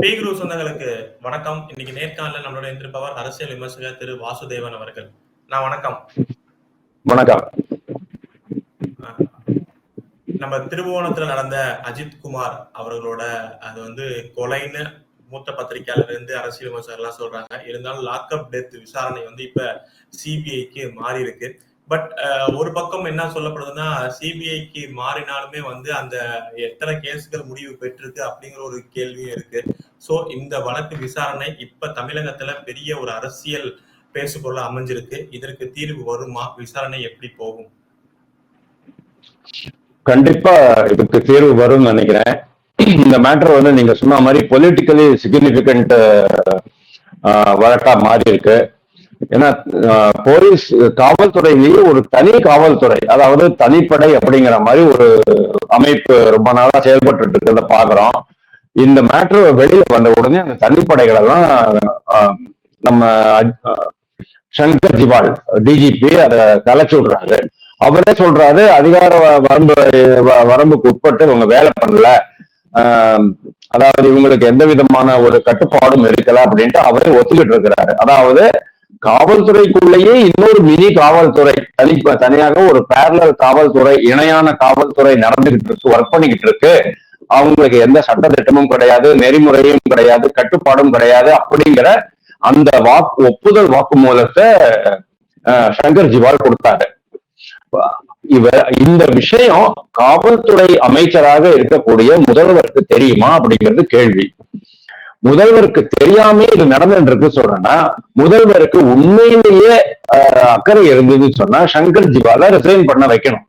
பேகுரு சொந்தங்களுக்கு வணக்கம். இன்னைக்கு நேர்காணல நம்மளோட இருந்திருப்பவர் அரசியல் விமர்சகர் திரு வாசுதேவன் அவர்கள். நான் வணக்கம். வணக்கம். நம்ம திருபுவனத்துல நடந்த அஜித் குமார் அவர்களோட அது வந்து கொலைன்னு மூத்த பத்திரிகையாளர் இருந்து அரசியல் விமர்சகர் எல்லாம் சொல்றாங்க. இருந்தாலும் லாக்அப் டெத் விசாரணை வந்து இப்ப சிபிஐக்கு மாறி இருக்கு பட் uh, ஒரு பக்கம் என்ன சொல்லப்படுதுன்னா சிபிஐக்கு மாறினாலுமே வந்து அந்த எத்தனை கேஸ்கள் முடிவு பெற்றிருக்கு அப்படிங்கிற ஒரு கேள்வியும் இருக்கு. ஸோ இந்த வழக்கு விசாரணை இப்ப தமிழகத்துல பெரிய ஒரு அரசியல் பேசுபொருள் அமைஞ்சிருக்கு. இதற்கு தீர்வு வருமா? விசாரணை எப்படி போகும்? கண்டிப்பா இதுக்கு தீர்வு வரும்னு நினைக்கிறேன். இந்த மேட்டர் வந்து நீங்க சொன்ன மாதிரி பொலிட்டிக்கலி சிக்னிபிகண்ட் uh, வழக்கா மாறி இருக்கு ஏன்னா போலீஸ் காவல்துறையிலேயே ஒரு தனி காவல்துறை அதாவது தனிப்படை அப்படிங்கிற மாதிரி ஒரு அமைப்பு ரொம்ப நாளா செயல்பட்டு இருக்கிறத பாக்குறோம். இந்த மேட்ரு வெளியில வந்த உடனே அந்த தனிப்படைகள் எல்லாம் நம்ம சங்கர் ஜிவால் டிஜிபி அதை கலைச்சு விடுறாரு. அவரே சொல்றாரு அதிகார வ- வரம்பு வரம்புக்கு உட்பட்டு இவங்க வேலை பண்ணல. அதாவது இவங்களுக்கு எந்த விதமான ஒரு கட்டுப்பாடும் இருக்கல அப்படின்ட்டு அவரே ஒத்துக்கிட்டு இருக்கிறாரு. அதாவது காவல்துறைக்குள்ளேயே இன்னொரு மினி காவல்துறை தனி தனியாக ஒரு பேரலர் காவல்துறை இணையான காவல்துறை நடந்துகிட்டு இருக்கு ஒர்க் பண்ணிக்கிட்டு இருக்கு. அவங்களுக்கு எந்த சட்ட திட்டமும் கிடையாது நெறிமுறையும் கிடையாது கட்டுப்பாடும் கிடையாது அப்படிங்கிற அந்த வாக்கு ஒப்புதல் வாக்குமூலத்தை ஆஹ் சங்கர் ஜிவால் கொடுத்தாரு. இவர் இந்த விஷயம் காவல்துறை அமைச்சராக இருக்கக்கூடிய முதல்வருக்கு தெரியுமா அப்படிங்கிறது கேள்வி. முதல்வருக்கு தெரியாம இது நடந்துருக்கு சொல்றேன்னா முதல்வருக்கு உண்மையிலேயே ஆஹ், அக்கறை இருந்ததுன்னு சொன்னா சங்கர் ஜிவால ரிசைன் பண்ண வைக்கணும்.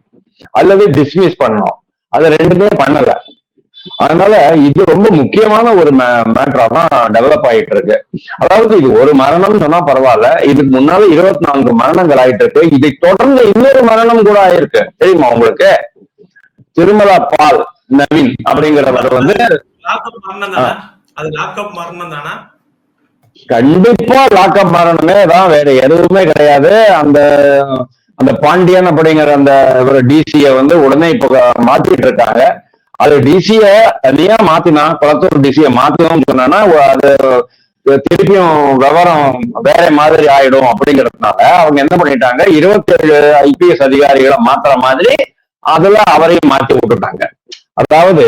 அல்லது டிஸ்மிஸ் பண்ணணும். அது ரெண்டுமே பண்ணல. அதனால இது ரொம்ப முக்கியமான ஒரு மேட்டரா தான் டெவலப் ஆயிட்டு இருக்கு அதாவது இது ஒரு மரணம் சொன்னா பரவாயில்ல. இதுக்கு முன்னால இருபத்தி நான்கு மரணங்கள் ஆயிட்டு இருக்கு இதை தொடர்ந்து இன்னொரு மரணம் கூட ஆயிருக்கு. தெரியுமா உங்களுக்கு? திருமலா பால் நவீன் அப்படிங்கிறவர் வந்து அது லாக்அப் மரணம் தானா? கண்டிப்பா லாக்அப் மரணமே தான் வேற எதுவுமே கிடையாது. அந்த அந்த பாண்டியன் அப்படிங்கிற அந்த டிசிய வந்து உடனே இப்ப மாத்திட்டு இருக்காங்க. அது டிசிய தனியா மாத்தினா குளத்தூர் டிசிய மாத்தணும்னு சொன்னா அது திருப்பியும் விவரம் வேற மாதிரி ஆயிடும் அப்படிங்கறதுனால அவங்க என்ன பண்ணிட்டாங்க இருபத்தேழு ஐபிஎஸ் அதிகாரிகளை மாத்துற மாதிரி அதுல அவரையும் மாத்தி விட்டுட்டாங்க. அதாவது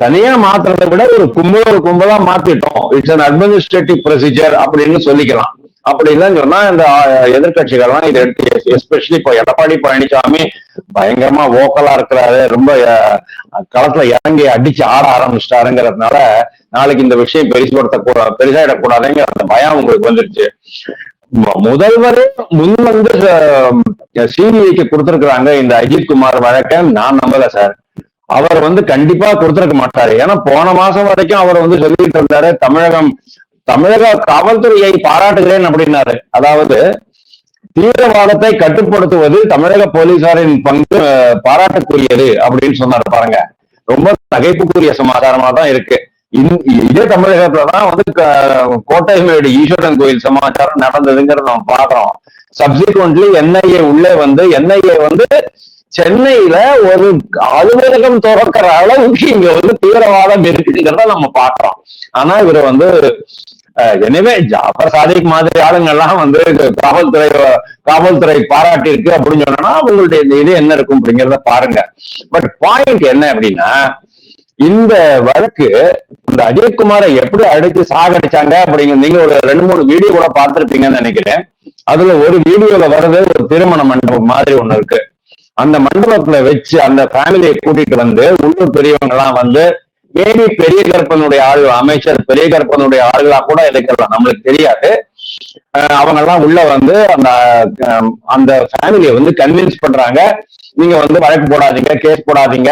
தனியா மாத்துறதை விட ஒரு கும்பல் ஒரு கும்பலா மாத்திட்டோம். இட்ஸ் அன் அட்மினிஸ்ட்ரேட்டிவ் ப்ரொசீஜர் அப்படின்னு சொல்லிக்கலாம். அப்படி இல்லைன்னு சொன்னா இந்த எதிர்கட்சிகள்லாம் இதை எடுத்து எஸ்பெஷலி இப்போ எடப்பாடி பழனிசாமி பயங்கரமா ஓக்கலா இருக்கிறாரு. ரொம்ப அஹ், களத்துல இறங்கி அடிச்சு ஆட ஆரம்பிச்சிட்டாருங்கிறதுனால நாளைக்கு இந்த விஷயம் பெருசுபடுத்த கூடாது பெருசாயிடக்கூடாதுங்கிற அந்த பயம் உங்களுக்கு வந்துருச்சு. முதல்வரே முன் வந்து சிபிஐக்கு கொடுத்திருக்கிறாங்க இந்த அஜித் குமார் வழக்க. நான் நம்பல சார். அவர் வந்து கண்டிப்பா கொடுத்திருக்க மாட்டாரு. ஏன்னா போன மாசம் வரைக்கும் அவர் வந்து சொல்லிட்டு இருந்தாரு தமிழகம் தமிழக காவல்துறையை பாராட்டுகிறேன் அப்படின்னாரு. அதாவது தீவிரவாதத்தை கட்டுப்படுத்துவது தமிழக போலீசாரின் பங்கு அஹ், அப்படின்னு சொன்னாரு பாருங்க. ரொம்ப தகைப்புக்குரிய சமாச்சாரமா தான் இருக்கு. இதே தமிழகத்துலதான் வந்து க- கோட்டைமேடு ஈஸ்வரன் கோயில் சமாச்சாரம் நடந்ததுங்கிறத நம்ம பாக்குறோம் சப்சிக்வெண்ட்லி என்ஐஏ உள்ளே வந்து என்ஐஏ வந்து சென்னையில ஒரு அலுவலகம் துறக்கிற அளவுக்கு இங்க வந்து தீவிரவாதம் இருக்குங்கிறத நம்ம பாக்குறோம் ஆனா இவர் வந்து எனவே ஜாபர் சாதிக் மாதிரி ஆளுங்கள்லாம் வந்து காவல்துறை காவல்துறை பாராட்டி இருக்கு அப்படின்னு சொன்னா அவங்களுடைய இந்த இது என்ன இருக்கும் அப்படிங்கிறத பாருங்க. பட் பாயிண்ட் என்ன அப்படின்னா இந்த வழக்கு இந்த அஜய்குமாரை எப்படி அடிச்சு சாகடிச்சாங்க அப்படிங்கிற நீங்க ஒரு ரெண்டு மூணு வீடியோ கூட பார்த்திருப்பீங்கன்னு நினைக்கிறேன். அதுல ஒரு வீடியோல வர்றது ஒரு திருமண மண்டபம் மாதிரி ஒண்ணு இருக்கு. அந்த மண்டபத்துல வச்சு அந்த ஃபேமிலியை கூட்டிட்டு வந்து உள்ளூர் பெரியவங்க எல்லாம் வந்து மேபி பெரிய கற்பனுடைய ஆள் அமைச்சர் பெரிய கற்பனுடைய ஆளுகளா கூட இருக்கலாம் நம்மளுக்கு தெரியாது. அவங்க எல்லாம் உள்ள வந்து அந்த அந்த ஃபேமிலியை வந்து கன்வின்ஸ் பண்றாங்க. நீங்க வந்து வழக்கு போடாதீங்க கேஸ் போடாதீங்க.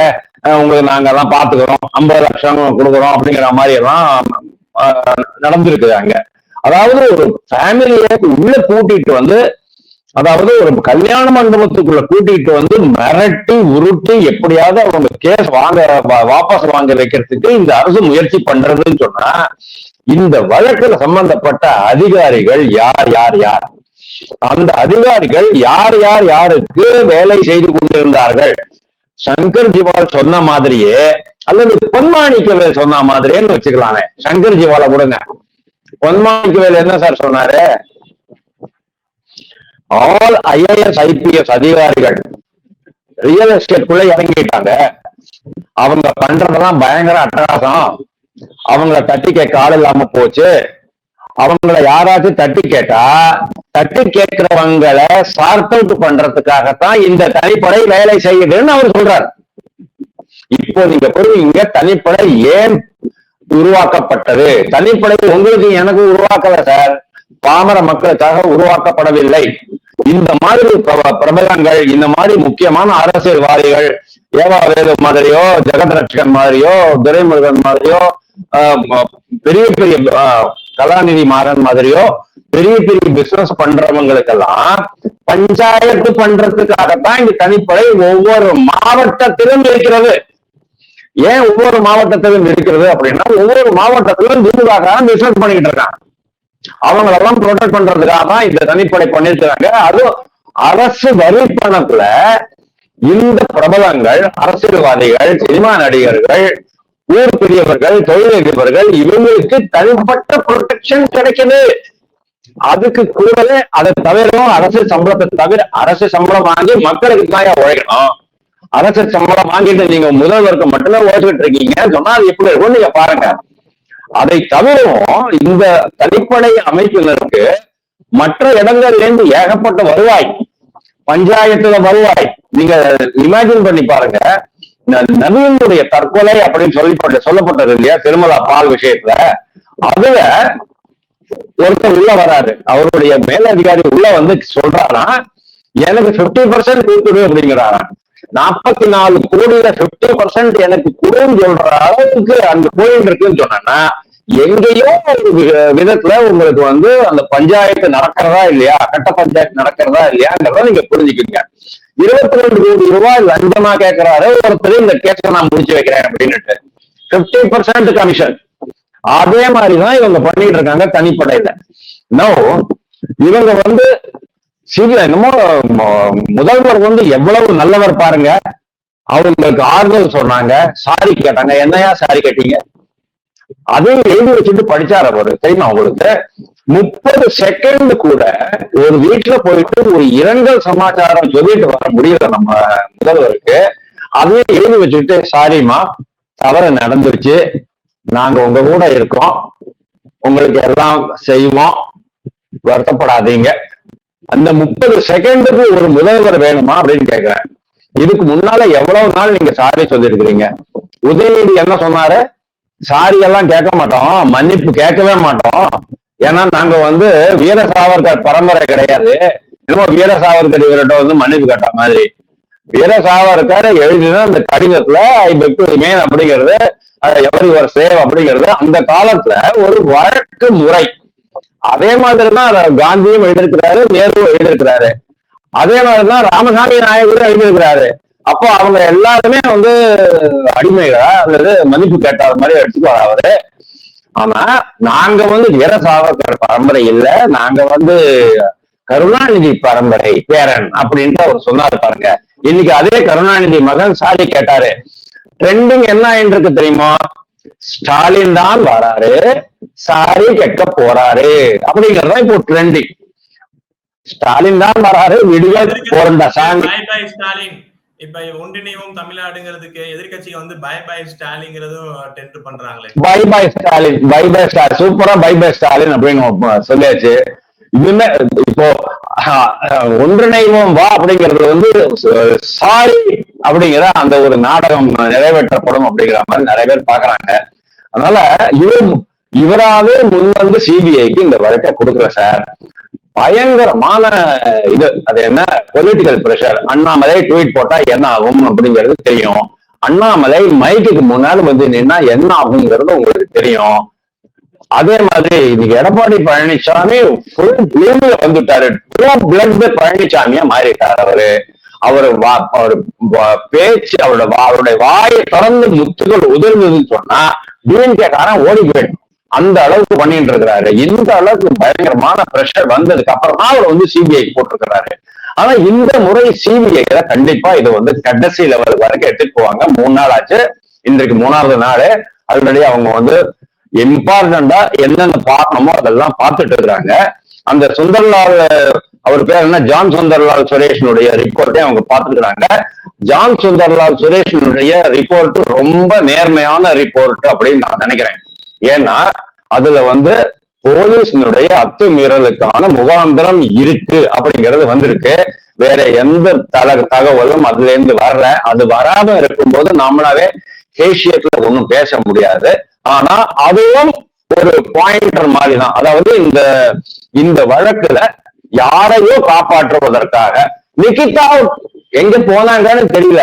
உங்களுக்கு நாங்க எல்லாம் பாத்துக்கிறோம். ஐம்பது லட்சம் கொடுக்குறோம் அப்படிங்கிற மாதிரி எல்லாம் அஹ், நடந்திருக்குது அங்க. அதாவது ஒரு ஃபேமிலியை உள்ள கூட்டிட்டு வந்து அதாவது ஒரு கல்யாண மண்டபத்துக்குள்ள கூட்டிட்டு வந்து மிரட்டி உருட்டி எப்படியாவது அவங்க கேஸ் வாங்க வாபஸ் வாங்க வைக்கிறதுக்கு இந்த அரசு முயற்சி பண்றதுன்னு சொன்னா இந்த வழக்குல சம்பந்தப்பட்ட அதிகாரிகள் யார் யார் யார்? அந்த அதிகாரிகள் யார் யார் யாருக்கு வேலை செய்து கொண்டிருந்தார்கள்? சங்கர் ஜிவால் சொன்ன மாதிரியே அல்லது பொன்மாணிக்கவேல் சொன்ன மாதிரியேன்னு வச்சுக்கலாமே. சங்கர் ஜிவால கொடுங்க பொன்மாணிக்கவேல் என்ன சார் சொன்னாரு? ஆல் ஐஏஎஸ் ஐபிஎஸ் அதிகாரிகள் ரியல் எஸ்டேட்குள்ள இறங்கிட்டாங்க. அவங்க பண்றதெல்லாம் பயங்கர அட்டகாசம். அவங்கள தட்டி கேட்க ஆள் இல்லாம போச்சு. அவங்கள யாராச்சும் தட்டி கேட்டா தட்டி கேட்கிறவங்களை சார்ட் அவுட் பண்றதுக்காகத்தான் இந்த தனிப்படை வேலை செய்யுதுன்னு அவர் சொல்றாரு. இப்போ நீங்க புரியுங்க தனிப்படை ஏன் உருவாக்கப்பட்டது? தனிப்படை உங்களுக்கு எனக்கு உருவாக்கல சார். பாமர மக்களுக்காக உருவாக்கப்படவில்லை. இந்த மாதிரி பிரபலங்கள் இந்த மாதிரி முக்கியமான அரசியல்வாதிகள் ஏவா வேலு மாதிரியோ ஜெகத் ரட்சகன் மாதிரியோ துரைமுருகன் மாதிரியோ ஆஹ் பெரிய பெரிய கலாநிதி மாறன் மாதிரியோ பெரிய பெரிய பிசினஸ் பண்றவங்களுக்கெல்லாம் பஞ்சாயத்து பண்றதுக்காகத்தான் இந்த தனிப்படை ஒவ்வொரு மாவட்டத்திலும் இருக்கிறது. ஏன் ஒவ்வொரு மாவட்டத்திலும் இருக்கிறது அப்படின்னா ஒவ்வொரு மாவட்டத்திலும் விரிவாக பிசினஸ் பண்ணிக்கிட்டு இருக்கான் அவங்களெல்லாம் ப்ரொடெக்ட் பண்றதுக்காக தான் இந்த தனிப்படை பண்ணிருக்கிறாங்க அதுவும் அரசு வரி பணத்துல இந்த பிரபலங்கள் அரசியல்வாதிகள் சினிமா நடிகர்கள் ஊர் பெரியவர்கள் தொழிலதிபர்கள் இவங்களுக்கு தனிப்பட்ட ப்ரொடெக்ஷன் கிடைக்குது. அதுக்கு கூடவே அதை தவிர அரசு சம்பளத்தை தவிர அரசு சம்பளம் வாங்கி மக்களுக்கு தான் உழைக்கணும். அரசு சம்பளம் வாங்கிட்டு நீங்க முதல்வருக்கு மட்டும்தான் உழைச்சிட்டு இருக்கீங்க சொன்னா அது எப்படி இருக்கும்? நீங்க பாருங்க. அதை தவிரவும் இந்த தனிப்படை அமைப்பினருக்கு மற்ற இடங்களிலிருந்து ஏகப்பட்ட வருவாய் பஞ்சாயத்துல வருவாய் நீங்க இமேஜின் பண்ணி பாருங்க. ந- நவீனுடைய தற்கொலை அப்படின்னு சொல்லப்பட்ட சொல்லப்பட்டது இல்லையா? திருமலா பால் விஷயத்துல. அதுல ஒருத்தர் உள்ள வராரு. அவருடைய மேலதிகாரி உள்ள வந்து சொல்றானா எனக்கு 50% பர்சன்ட் கொடுத்துடு அப்படிங்கிறாங்க நாற்பத்தி நாலு கோடியில 50% பர்சன்ட் எனக்கு கொடுன்னு சொல்ற அளவுக்கு அந்த கோயில் இருக்குன்னு சொன்னா எங்கேயோ ஒரு விதத்துல உங்களுக்கு வந்து அந்த பஞ்சாயத்து நடக்கிறதா இல்லையா? கட்ட பஞ்சாயத்து நடக்கிறதா இல்லையாங்கிறத நீங்க புரிஞ்சுக்கீங்க. இருபத்தி ரெண்டு கோடி ரூபாய் லஞ்சமா கேட்கிறாரு ஒருத்தர் இந்த கேஸை நான் முடிச்சு வைக்கிறேன் அப்படின்னுட்டு. 50% பர்சன்ட் கமிஷன் அதே மாதிரிதான் இவங்க பண்ணிட்டு இருக்காங்க தனிப்படையில. நோ இவங்க வந்து சிவில என்னமோ முதல்வர் வந்து எவ்வளவு நல்லவர் பாருங்க. அவங்களுக்கு ஆறுதல் சொன்னாங்க. சாரி கேட்டாங்க. என்னையா சாரி கேட்டீங்க? அதையும் எழுதி வச்சுட்டு படிச்சார் அவரு தெரியுமா உங்களுக்கு? முப்பது செகண்ட் கூட ஒரு வீட்டுல போயிட்டு ஒரு இரங்கல் சமாச்சாரம் சொல்லிட்டு வர முடியல நம்ம முதல்வருக்கு. அதையும் எழுதி வச்சுட்டு சாரிம்மா தவறு நடந்துருச்சு. நாங்க உங்க கூட இருக்கோம். உங்களுக்கு எல்லாம் செய்வோம். வருத்தப்படாதீங்க. அந்த முப்பது செகண்டுக்கு ஒரு முதல்வர் வேணுமா? அப்படின்னு கேக்குறேன். இதுக்கு முன்னால எவ்வளவு நாள் நீங்க சாரி சொல்லியிருக்கிறீங்க உதயநிதி என்ன சொன்னாரு? சாரி எல்லாம் கேட்க மாட்டோம் மன்னிப்பு கேட்கவே மாட்டோம். ஏன்னா நாங்க வந்து வீர சாவர்கர் பரம்பரை கிடையாது. இன்னும் வீர சாவர்கர் இவர்கிட்ட வந்து மன்னிப்பு கேட்ட மாதிரி. வீர சாவர்கர் எழுதின அந்த கடிதத்துல ஐ பெக் டு ரிமைன் அப்படிங்கிறது எவரி ஒரு சேவ் அப்படிங்கிறது அந்த காலத்துல ஒரு வழக்கு முறை. அதே மாதிரிதான் காந்தியும் எழுதியிருக்கிறாரு நேருவும் எழுதியிருக்கிறாரு. அதே மாதிரிதான் ராமசாமி நாயகரும் எழுதியிருக்கிறாரு. அப்போ அவங்க எல்லாருமே வந்து அடிமைகளா அல்லது மன்னிப்பு கேட்டாத மாதிரி எடுத்துக்குவார் அவரு. ஆனா நாங்க வந்து வீர சாவர்கர் பரம்பரை இல்ல. நாங்க வந்து கருணாநிதி பரம்பரை பேரன் அப்படின்ட்டு அவர் சொன்னாரு பாருங்க. இன்னைக்கு அதே கருணாநிதி மகன் சாரி கேட்டாரு. ட்ரெண்டிங் என்ன ஆயிட்டு தெரியுமா? ஸ்டாலின் தான் வராரு. சாரி கேட்க போறாரு. அப்படிங்கறதுதான் இப்போ ட்ரெண்டிங் ஸ்டாலின் தான் வராரு. விடுதல் போறண்டா சாமி இப்ப ஒன்றிணைவோம் தமிழ்நாடுங்கிறதுக்கு எதிர்கட்சிகள் வந்து பை பை ஸ்டாலின்ங்கிறதும் டென்ட் பண்றாங்களே. Bye bye Stalin bye bye Stalin சூப்பரா பை பை ஸ்டாலின் அப்படின்னு சொல்லியாச்சு. இதுமே இப்போ ஒன்றிணைவோம் வா அப்படிங்கிறது வந்து சாரி அப்படிங்கிற அந்த ஒரு நாடகம் நிறைவேற்றப்படும் அப்படிங்கிற மாதிரி நிறைய பேர் பாக்குறாங்க. அதனால இவர் இவராவே முன் வந்து சிபிஐக்கு இந்த வழக்கை கொடுக்குற சார். பயங்கரமான இது. அது என்ன? பொலிட்டிக்கல் பிரஷர் அண்ணாமலை ட்வீட் போட்டா என்ன ஆகும் அப்படிங்கிறது தெரியும். அண்ணாமலை மைக்குக்கு முன்னாடி வந்து நின்னா என்ன ஆகுங்கிறது உங்களுக்கு தெரியும். அதே மாதிரி இன்னைக்கு எடப்பாடி பழனிசாமி ஃபுல் பிளேம்ல வந்துட்டாரு. ட்ரூ பிளட் பழனிசாமியா மாறிட்டார் அவரு. அவர் வா- அவர் பேச்சு அவரோட வா- அவருடைய வாயை திறந்து முத்துகள் உதிர்ந்ததுன்னு சொன்னா டிஎன்கே காரன் ஓடி போயிடும் அந்த அளவுக்கு பண்ணிட்டு இருக்கிறாரு. இந்த அளவுக்கு பயங்கரமான பிரஷர் வந்ததுக்கு அப்புறம் தான் அவர் வந்து சிபிஐ போட்டிருக்கிறாரு. ஆனா இந்த முறை சிபிஐ கண்டிப்பா இது வந்து கடைசி லெவல் வரைக்கும் எடுத்துட்டு போவாங்க. மூணு நாள் ஆச்சு. இன்றைக்கு மூணாவது நாள். ஆல்ரெடி அவங்க வந்து இம்பார்ட்டண்டா என்னென்ன பார்க்கணுமோ அதெல்லாம் பார்த்துட்டு இருக்கிறாங்க. அந்த சுந்தர்லால் அவர் பேர் என்ன? ஜான் சுந்தர்லால் சுரேஷனுடைய ரிப்போர்ட்டே அவங்க பார்த்துக்கிறாங்க ஜான் சுந்தர்லால் சுரேஷனுடைய ரிப்போர்ட் ரொம்ப நேர்மையான ரிப்போர்ட் அப்படின்னு நான் நினைக்கிறேன். ஏன்னா அதுல வந்து போலீஸினுடைய அத்துமீறலுக்கான முகாந்திரம் இருக்கு அப்படிங்கிறது வந்திருக்கு. வேற எந்த தல தகவலும் அதுல இருந்து வர்ற அது வராம இருக்கும்போது நம்மளாவே ஹேஷியத்துல ஒன்றும் பேச முடியாது. ஆனா அதுவும் ஒரு பாயிண்டர் மாதிரி தான் அதாவது இந்த இந்த வழக்குல யாரையோ காப்பாற்றுவதற்காக நிகிதா எங்க போனாங்கன்னு தெரியல.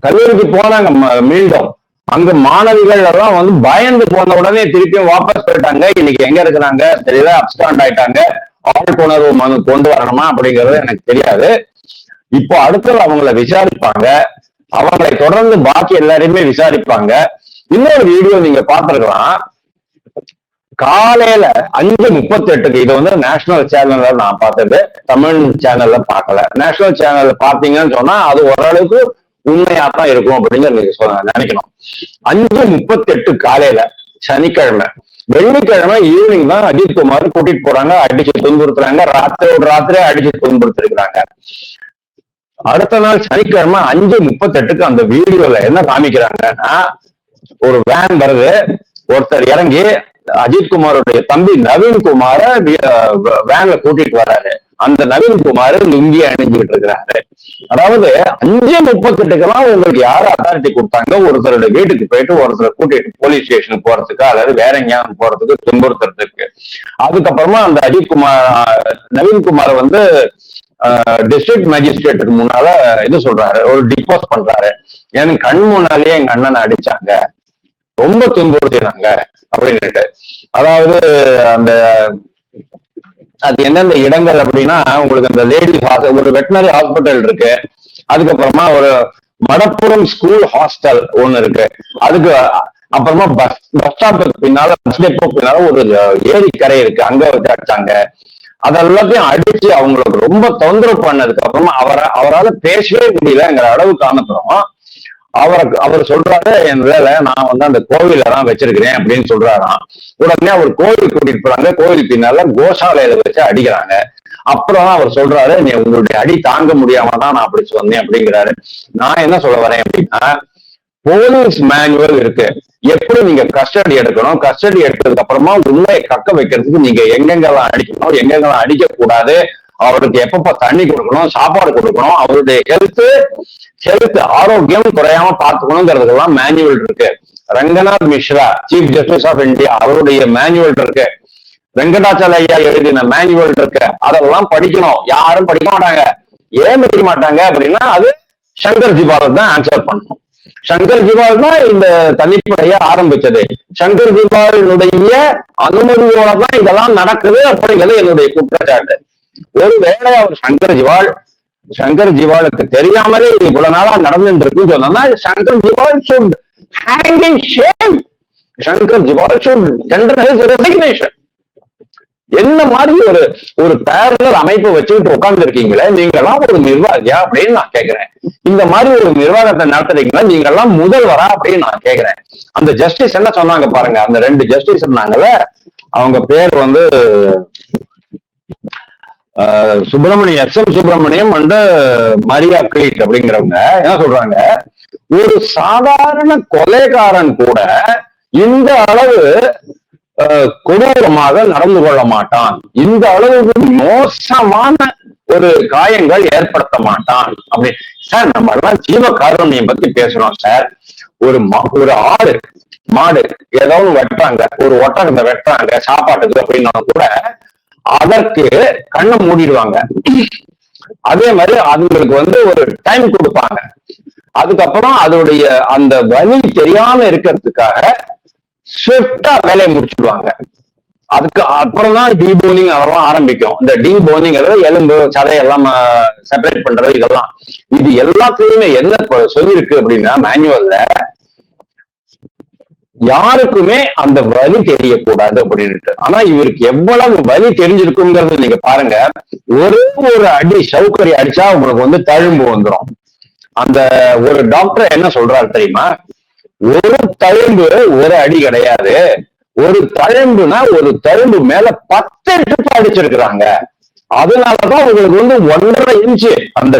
கல்லூரிக்கு போனாங்க ம- மீண்டும். அங்க மாணவிகள் எல்லாம் வந்து பயந்து போன உடனே திருப்பியும் வாபஸ் போயிட்டாங்க. இன்னைக்கு எங்க இருக்கிறாங்க? தெரியல அப்ஸ்டாண்ட் ஆயிட்டாங்க. ஆழ்ப்புணர்வு மனு கொண்டு வரணுமா அப்படிங்கிறது எனக்கு தெரியாது. இப்போ அடுத்தது அவங்கள விசாரிப்பாங்க. அவங்களை தொடர்ந்து பாக்கி எல்லாரையுமே விசாரிப்பாங்க. இன்னொரு வீடியோ நீங்க பாத்துருக்கலாம் காலையில அஞ்சு முப்பத்தி எட்டுக்கு இது வந்து நேஷனல் சேனல்ல நான் பார்த்தது. தமிழ் சேனல்ல பார்க்கல. நேஷனல் சேனல்ல பார்த்தீங்கன்னு சொன்னா அது ஓரளவுக்கு உண்மையா தான் இருக்கும் அப்படின்னு நீங்க நினைக்கணும். அஞ்சு முப்பத்தி எட்டு காலையில சனிக்கிழமை. வெள்ளிக்கிழமை ஈவினிங் தான் அஜித் குமார் கூட்டிட்டு போறாங்க அடிச்சு துன்புறுத்துறாங்க. ராத்திரி ராத்திரியே அடிச்சு துன்புறுத்திருக்கிறாங்க. அடுத்த நாள் சனிக்கிழமை அஞ்சு முப்பத்தெட்டுக்கு அந்த வீடியோல என்ன காமிக்கிறாங்கன்னா ஒரு வேன் வருது. ஒருத்தர் இறங்கி அஜித் குமாரோடைய தம்பி நவீன் குமார வேன்ல கூட்டிட்டு வர்றாரு அந்த நவீன் குமார் லுங்கி அணிஞ்சுக்கிட்டு இருக்கிறாரு. அதாவது அஞ்சு முப்பத்தெட்டுக்கெல்லாம் உங்களுக்கு யார் அத்தாரிட்டி கொடுத்தாங்க? ஒருத்தரோட வீட்டுக்கு போயிட்டு ஒருத்தரை கூட்டிட்டு போலீஸ் ஸ்டேஷனுக்கு போறதுக்கு அல்லது வேற எங்கேயாவது போறதுக்கு துன்புறுத்துறதுக்கு. அதுக்கப்புறமா அந்த அஜித் குமார் வந்து டிஸ்ட்ரிக்ட் மேஜிஸ்ட்ரேட்டுக்கு முன்னால இது சொல்றாரு ஒரு டிபோஸ் பண்றாரு. எனக்கு கண் முன்னாலேயே எங்க அண்ணனை அடிச்சாங்க. ரொம்ப துன்புறுத்தினாங்க அப்படின்னுட்டு. அதாவது அந்த அது எந்தெந்த இடங்கள் அப்படின்னா உங்களுக்கு அந்த லேடி ஒரு வெட்டினரி ஹாஸ்பிட்டல் இருக்கு. அதுக்கப்புறமா ஒரு மடப்புறம் ஸ்கூல் ஹாஸ்டல் ஒன்னு இருக்கு. அதுக்கு அப்புறமா பஸ் பஸ் ஸ்டாப்புக்கு பின்னால பஸ் டெப்போ பின்னால ஒரு ஏரி கரை இருக்கு. அங்க வச்சு அடிச்சாங்க அதெல்லாத்தையும் அடிச்சு அவங்களுக்கு ரொம்ப தொந்தரவு பண்ணதுக்கு அப்புறமா அவரை அவரால் பேசவே முடியலங்கிற அளவுக்கு அனுப்புறோம். அவரை அவர் சொல்றாரு என் வேலை நான் வந்து அந்த கோவில தான் வச்சிருக்கிறேன் அப்படின்னு சொல்றாராம். உடனே அவர் கோவில் கூட்டிட்டு போறாங்க. கோவில் பின்னால கோசாலையில வச்சு அடிக்கிறாங்க. அப்புறம் அவர் சொல்றாரு நீ உங்களுடைய அடி தாங்க முடியாம தான் நான் அப்படி சொன்னேன் அப்படிங்கிறாரு. நான் என்ன சொல்ல வரேன் அப்படின்னா போலீஸ் மேனுவல் இருக்கு. எப்படி நீங்க கஸ்டடி எடுக்கணும்? கஸ்டடி எடுத்ததுக்கு அப்புறமா உண்மையை கக்க வைக்கிறதுக்கு நீங்க எங்கெங்கெல்லாம் அடிக்கணும்? எங்கெங்கெல்லாம் அடிக்க கூடாது அவருக்கு எப்பப்ப தண்ணி கொடுக்கணும்? சாப்பாடு கொடுக்கணும்? அவருடைய ஹெல்த் ஹெல்த் ஆரோக்கியம் குறையாம பார்த்துக்கணுங்கிறதுக்கெல்லாம் மேனுவல் இருக்கு. Ranganath Misra chief justice of India அவருடைய மேனுவல் இருக்கு. வெங்கடாச்சல ஐயா எழுதின மேனுவல் இருக்கு. அதெல்லாம் படிக்கணும். யாரும் படிக்க மாட்டாங்க. ஏன் படிக்க மாட்டாங்க அப்படின்னா அது சங்கர் ஜிபால் தான் ஆன்சர் பண்ணணும். சங்கர் ஜிபால் தான் இந்த தனிப்படைய ஆரம்பிச்சது. சங்கர் ஜிபாலினுடைய அனுமதியோட தான் இதெல்லாம் நடக்குது அப்படிங்கிறது என்னுடைய குற்றச்சாட்டு. ஒருவேளை அவர் சங்கர் ஜிவால் சங்கர் ஜிவாலுக்கு தெரியாமலே இது இவ்வளவு நாளா நடந்துட்டு இருக்குன்னு சொன்னா Shankar Jiwal should hang in shame. Shankar Jiwal should tender என்ன மாதிரி ஒரு ஒரு பேரலர் அமைப்பு வச்சுக்கிட்டு உட்கார்ந்து இருக்கீங்களே நீங்கெல்லாம் ஒரு நிர்வாகியா அப்படின்னு நான் கேக்குறேன். இந்த மாதிரி ஒரு நிர்வாகத்தை நடத்துறீங்களா நீங்கெல்லாம் முதல்வரா அப்படின்னு நான் கேக்குறேன். அந்த ஜஸ்டிஸ் என்ன சொன்னாங்க பாருங்க அந்த ரெண்டு ஜஸ்டிஸ் இருந்தாங்கல்ல அவங்க பேர் வந்து சுப்பிரமணியம் எஸ். எம். சுப்பிரமணியம் வந்து மரியா கிரீட் அப்படிங்கிறவங்க என்ன சொல்றாங்க? ஒரு சாதாரண கொலைகாரன் கூட இந்த அளவு கொடூரமாக நடந்து கொள்ள மாட்டான். இந்த அளவுக்கு மோசமான ஒரு காயங்கள் ஏற்படுத்த மாட்டான். அப்படி சார் நம்ம எல்லாம் ஜீவ காருண்யம் பத்தி பேசுறோம் சார். ஒரு ஒரு ஆடு மாடு ஏதோ ஒண்ணு வெட்டுறாங்க. ஒரு ஒட்டகத்தை வெட்டுறாங்க சாப்பாட்டுக்கு அப்படின்னா கூட அதற்கு கண்ணை மூடிடுவாங்க. அதே மாதிரி அதுங்களுக்கு வந்து ஒரு டைம் கொடுப்பாங்க. அதுக்கப்புறம் அதோடைய அந்த வலி தெரியாம இருக்கிறதுக்காக ஸ்விஃப்டா வேலையை முடிச்சிடுவாங்க. அதுக்கு அப்புறம் தான் டீ போனிங் அதெல்லாம் ஆரம்பிக்கும். இந்த டீ போனிங் எலும்பு சதையெல்லாம் செப்பரேட் பண்றது இதெல்லாம். இது எல்லாத்துலயுமே என்ன சொல்லியிருக்கு அப்படின்னா மேனுவல்ல யாருக்குமே அந்த வலி தெரியக்கூடாது அப்படின்ட்டு ஆனா இவருக்கு எவ்வளவு வலி தெரிஞ்சிருக்குங்கிறது நீங்க பாருங்க. ஒரே ஒரு அடி சவுக்கரி அடிச்சா உங்களுக்கு வந்து தழும்பு வந்துடும் அந்த ஒரு டாக்டர் என்ன சொல்றாரு தெரியுமா? ஒரு தழும்பு ஒரு அடி கிடையாது. ஒரு தழும்புனா ஒரு தழும்பு மேல பத்து ட்ரிப் அடிச்சிருக்கிறாங்க. அதனாலதான் உங்களுக்கு வந்து ஒன்றரை இன்ச்சு அந்த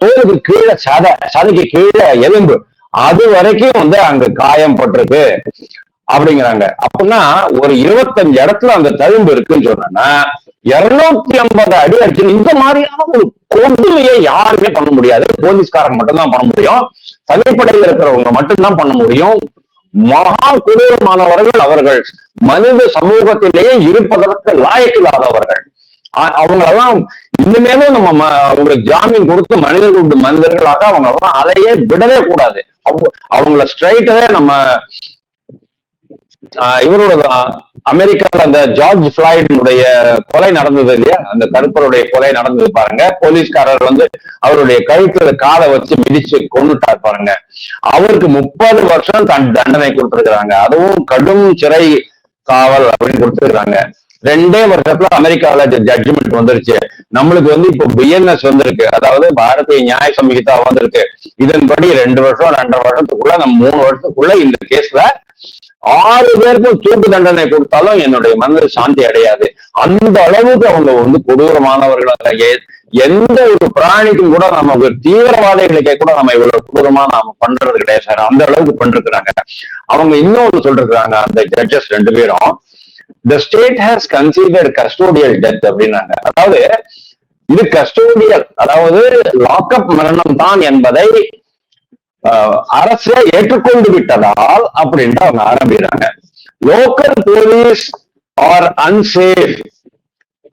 தோலுக்கு கீழே சதை சதைக்கு கீழே எலும்பு அது வரைக்கும் வந்து அங்க காயம் பட்டிருக்கு அப்படிங்கிறாங்க. அப்படின்னா ஒரு இருபத்தஞ்சு இடத்துல அந்த தழும்பு இருக்குன்னு சொன்னா இருநூத்தி ஐம்பது அடி அடிச்சு இந்த மாதிரியான ஒரு கொடுமையை யாருமே பண்ண முடியாது. போலீஸ்காரங்க மட்டும்தான் பண்ண முடியும். தனிப்படையில் இருக்கிறவங்க மட்டும்தான் பண்ண முடியும். மகா கொடூரமானவர்கள் அவர்கள். மனித சமூகத்திலேயே இருப்பதற்கு லாயக்கில்லாதவர்கள் அ- அவங்களெல்லாம் இனிமேலும் நம்ம ம- அவங்களுக்கு ஜாமீன் கொடுத்து மனிதர்கள் மனிதர்களாக அவங்களெல்லாம் அதையே விடவே கூடாது. அவங்கள ஸ்ட்ரைட்டாவே நம்ம இவரோட அமெரிக்கால அந்த ஜார்ஜ் பிளாய்டுடைய கொலை நடந்தது இல்லையா? அந்த கருப்பருடைய கொலை நடந்தது பாருங்க. போலீஸ்காரர் வந்து அவருடைய கழுத்துல காலை வச்சு மிதிச்சு கொண்டுட்டார் பாருங்க. அவருக்கு முப்பது வருஷம் தன் தண்டனை கொடுத்திருக்கிறாங்க. அதுவும் கடும் சிறை காவல் அப்படின்னு கொடுத்திருக்காங்க ரெண்டே வருஷத்துல அமெரிக்காவில ஜட்ஜ்மெண்ட் வந்துருச்சு. நம்மளுக்கு வந்து இப்போ பிஎன்எஸ் வந்திருக்கு. அதாவது பாரதிய நியாய சமிகிதா வந்திருக்கு. இதன்படி ரெண்டு வருஷம் ரெண்டரை வருஷத்துக்குள்ள நம்ம மூணு வருஷத்துக்குள்ள இந்த கேஸ்ல ஆறு பேருக்கும் தூக்கு தண்டனை கொடுத்தாலும் என்னுடைய மனதில் சாந்தி அடையாது. அந்த அளவுக்கு அவங்க வந்து கொடூரமானவர்களாக எந்த ஒரு பிராணிக்கும் கூட நமக்கு தீவிரவாதிகளுக்கே கூட நம்ம இவ்வளவு கொடூரமா நாம பண்றது கிடையாது சார். அந்த அளவுக்கு பண்றாங்க அவங்க இன்னொன்று சொல்லிருக்காங்க அந்த ஜட்ஜஸ் ரெண்டு பேரும் the state has considered custodial death அப்படின்னாங்க. அதாவது இது கஸ்டோடியல் அதாவது லாக்அப் மரணம் தான் என்பதை அரசு ஏற்றுக்கொண்டு விட்டதால் அப்படின்ட்டு அவங்க ஆரம்பிக்கிறாங்க. Local police are unsafe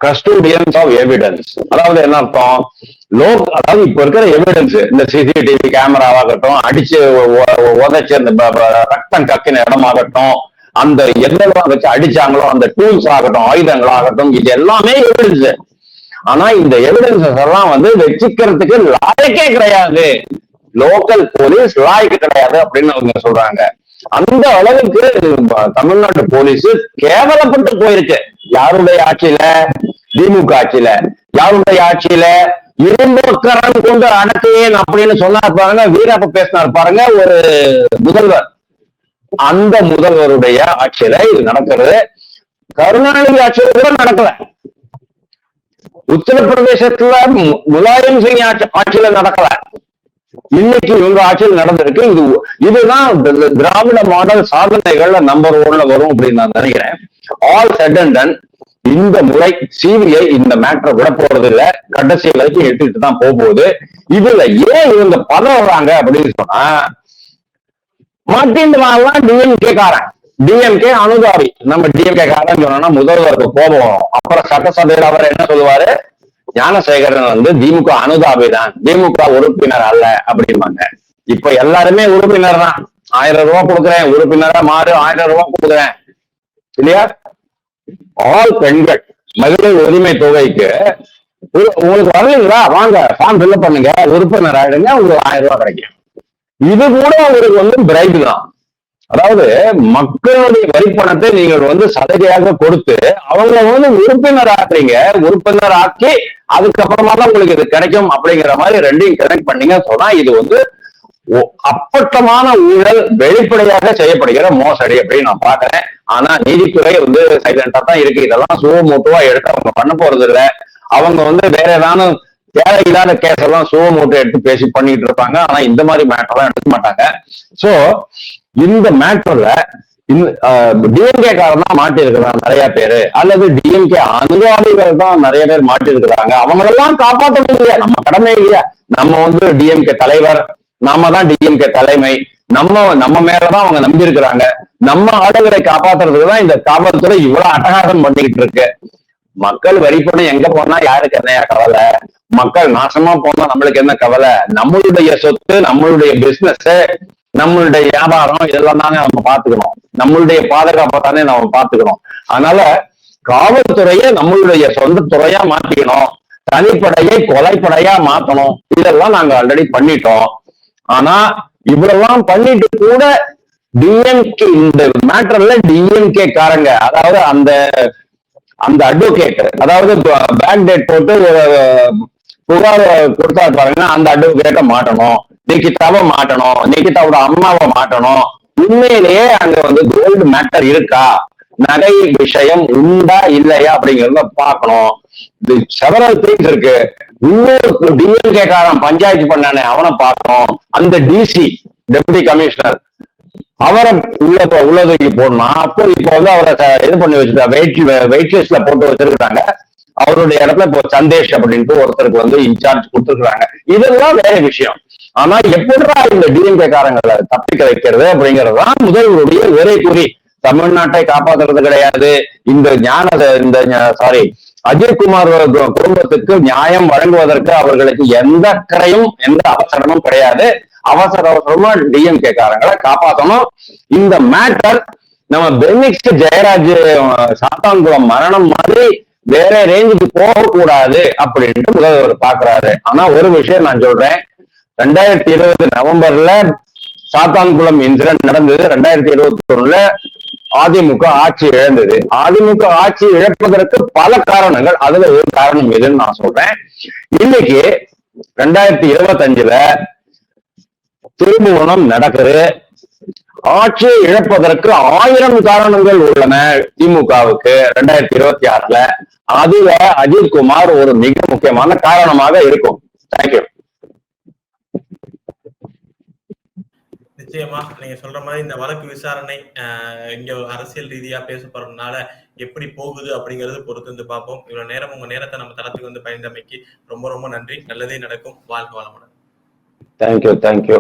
custodians of evidence அதாவது என்ன அர்த்தம்? லோக் அதாவது இப்ப இருக்கிற எவிடன்ஸ் இந்த சிசிடிவி கேமராவாகட்டும் அடிச்சு ஒ- ஒ- அந்த ரத்தம் கக்கின இடமாகட்டும் அந்த என்னெல்லாம் வச்சு அடிச்சாங்களோ அந்த டூல்ஸ் ஆகட்டும் ஆயுதங்கள் ஆகட்டும் இது எல்லாமே எவிடன்ஸ் ஆனா இந்த எவிடன்சஸ் எல்லாம் வந்து வச்சுக்கிறதுக்கு லாய்க்கே கிடையாது. லோக்கல் போலீஸ் லாய்க்கு கிடையாது அப்படின்னு அவங்க சொல்றாங்க. அந்த அளவுக்கு தமிழ்நாட்டு போலீஸ் கேவலப்பட்டு போயிருக்கு. யாருடைய ஆட்சியில? திமுக ஆட்சியில. யாருடைய ஆட்சியில? இரும்புக்கரன் கொண்டு அடக்குவேன் அப்படின்னு சொன்னார் பாருங்க வீரப்ப பேசினார் பாருங்க ஒரு முதல்வர். அந்த முதல்வருடைய ஆட்சியில இது நடக்கிறது. கருணாநிதி ஆட்சியில கூட நடக்கல. உத்தரப்பிரதேசத்துல மு- முலாயம் சிங் ஆட்சி ஆட்சியில நடக்கல. இன்னைக்கு இவங்க ஆட்சியில் நடந்திருக்கு. இது இதுதான் திராவிட மாடல் சாதனைகள்ல நம்பர் ஒன்ல வரும் அப்படின்னு நான் நினைக்கிறேன். ஆல் செட் அண்ட் டன் இந்த முறை சிபிஐ இந்த மேட்டரை விட போறது இல்ல கடைசி வரைக்கும் எடுத்துட்டு தான் போகுது இதுல ஏன் இவங்க பதவுறாங்க அப்படின்னு சொன்னா மாட்டின்லாம் டிஎம்கே காரன். டிஎம்கே அனுதாபி நம்ம டிஎம்கே காரன் சொன்னோம்னா முதல்வருக்கு கோபம். அப்புறம் சட்டசபையில் அவர் என்ன சொல்லுவாரு? ஞானசேகரன் வந்து திமுக அனுதாபி தான் திமுக உறுப்பினர் அல்ல அப்படிம்பாங்க. இப்ப எல்லாருமே உறுப்பினர் தான் ஆயிரம் ரூபாய் கொடுக்குறேன். உறுப்பினரா மாறு. ஆயிரம் ரூபாய் கொடுக்குறேன். இல்லையா? ஆல் பெண்கள். மகளிர் உரிமை தொகைக்கு உ- உங்களுக்கு வரலீங்களா? வாங்க ஃபார்ம் ஃபில்அப் பண்ணுங்க. உறுப்பினர் ஆயிடுங்க உங்களுக்கு ஆயிரம் ரூபாய் கிடைக்கும். இது கூட அவருக்கு வந்து பிரைப் தான். அதாவது மக்களுடைய வரிப்பணத்தை நீங்கள் வந்து சலுகையாக கொடுத்து அவங்க வந்து உறுப்பினர் ஆக்குறீங்க உறுப்பினர் ஆக்கி அதுக்கப்புறமா தான் உங்களுக்கு இது கிடைக்கும் அப்படிங்கிற மாதிரி ரெண்டையும் கனெக்ட் பண்ணீங்க சொன்னா இது வந்து ஒ- அப்பட்டமான ஊழல் வெளிப்படையாக செய்யப்படுகிற மோசடி அப்படின்னு நான் பாக்குறேன் ஆனா நீதித்துறை வந்து சைலண்டா தான் இருக்கு. இதெல்லாம் சுவமூட்டுவா எடுத்து அவங்க பண்ண போறது இல்லை அவங்க வந்து வேற ஏதாவது தேவையில்லாத கேஸ் எல்லாம் சுவமூட்டை எடுத்து பேசி பண்ணிட்டு இருப்பாங்க. ஆனா இந்த மாதிரி மேட்டர்லாம் எடுக்க மாட்டாங்க. சோ இந்த மேட்டர்ல டிஎம்கே காரன் தான் மாட்டி இருக்கிறாங்க நிறைய பேரு. அல்லது டிஎம்கே அனுதாபிகள் தான் நிறைய பேர் மாட்டி இருக்கிறாங்க அவங்களெல்லாம் காப்பாற்ற முடியல நம்ம கடமை இல்லையா? நம்ம வந்து டிஎம்கே தலைவர். நாம தான் டிஎம்கே தலைமை. நம்ம நம்ம மேலதான் அவங்க நம்பி இருக்கிறாங்க நம்ம ஆளுகளை காப்பாத்துறதுக்கு தான் இந்த காவல்துறை இவ்வளவு அட்டகாசம் பண்ணிக்கிட்டு இருக்கு. மக்கள் வரி பண்ண எங்க போனா யாருக்கு என்னையா கவலை மக்கள் நாசமா போனா நம்மளுக்கு என்ன கவலை? நம்மளுடைய சொத்து நம்மளுடைய பிசினஸ் நம்மளுடைய வியாபாரம் இதெல்லாம் தானே நம்ம பாத்துக்கணும் நம்மளுடைய பாதுகாப்பை தானே நம்ம பாத்துக்கணும் அதனால காவல்துறையை நம்மளுடைய சொந்த துறையா மாத்திக்கணும். தனிப்படையை கொலைப்படையா மாத்தணும். இதெல்லாம் நாங்க ஆல்ரெடி பண்ணிட்டோம். ஆனா இவ்வளவுலாம் பண்ணிட்டு கூட டிஎம்கே இந்த மேட்டர்ல டிஎம்கே காரங்க அதாவது அந்த அந்த அட்வொகேட் அதாவது பேக் டேட் போட்டு ஒரு புகார் கொடுத்தா பாருங்கன்னா அந்த அட்வொகேட்டை மாட்டணும். நிகிதாவை மாட்டணும். நிகிதாவோட அம்மாவை மாட்டணும். உண்மையிலேயே அங்க வந்து கோல்டு மேட்டர் இருக்கா? நகை விஷயம் உண்டா இல்லையா அப்படிங்கறத பார்க்கணும். இது செவரல் திங்ஸ் இருக்கு. இன்னொரு டிஎம்கே காரன் பஞ்சாயத்து பண்ணானே அவனை பார்க்கணும். அந்த டிசி டெபுட்டி கமிஷனர் அவரை உள்ள உள்ள தூக்கி போடணும். அப்போ இப்போ வந்து அவரை இது பண்ணி வச்சுட்டா வெயிட் வெயிட் லிஸ்ட்ல போட்டு வச்சிருக்காங்க அவருடைய இடத்துல இப்போ சந்தேஷ் அப்படின்ட்டு ஒருத்தருக்கு வந்து இன்சார்ஜ் கொடுத்துருக்காங்க இதெல்லாம் வேற விஷயம். ஆனா எப்படிடா இந்த டிஎம்கே காரங்களை தப்பிக்க வைக்கிறது அப்படிங்கறதுதான் முதல்வருடைய ஒரே குறி. தமிழ்நாட்டை காப்பாத்துறது கிடையாது. இந்த ஞான இந்த சாரி அஜித்குமார் குடும்பத்துக்கு நியாயம் வழங்குவதற்கு அவர்களுக்கு எந்த அக்கறையும் எந்த அவசரமும் கிடையாது. அவசர அவசரமா டிஎம்கே காரங்களை காப்பாத்தணும். இந்த மேட்டர் நம்ம பெனிக்ஸ் ஜெயராஜ் சாத்தான்குளம் மரணம் மாதிரி வேற ரேஞ்சுக்கு போகக்கூடாது அப்படின்ட்டு முதல்வர் பாக்குறாரு ஆனா ஒரு விஷயம் நான் சொல்றேன். ரெண்டாயிரத்தி இருபது நவம்பர்ல சாத்தான்குளம் இன்சிடென்ட் நடந்தது. ரெண்டாயிரத்தி இருபத்தி ஒண்ணுல அதிமுக ஆட்சி இழந்தது. அதிமுக ஆட்சி இழப்பதற்கு பல காரணங்கள். அதுல ஒரு காரணம் எதுன்னு நான் சொல்றேன். இன்னைக்கு ரெண்டாயிரத்தி இருபத்தஞ்சுல திருமணம் நடக்குது. ஆட்சியை இழப்பதற்கு ஆயிரம் காரணங்கள் உள்ளன. திமுகவுக்கு ரெண்டாயிரத்தி இருபத்தி ஆறுல. அதுல அஜித்குமார் ஒரு மிக முக்கியமான காரணமாக இருக்கும். தேங்க்யூ நிச்சயமா நீங்க சொல்ற மாதிரி இந்த வழக்கு விசாரணை இங்க அரசியல் ரீதியா பேசப்படுறதுனால எப்படி போகுது அப்படிங்கறது பொறுத்து வந்து பார்ப்போம். இவ்வளவு நேரம் உங்க நேரத்தை நம்ம தளத்துக்கு வந்து பயந்தமைக்கு ரொம்ப ரொம்ப நன்றி. நல்லதே நடக்கும். வாழ்க வளமுடன். Thank you thank you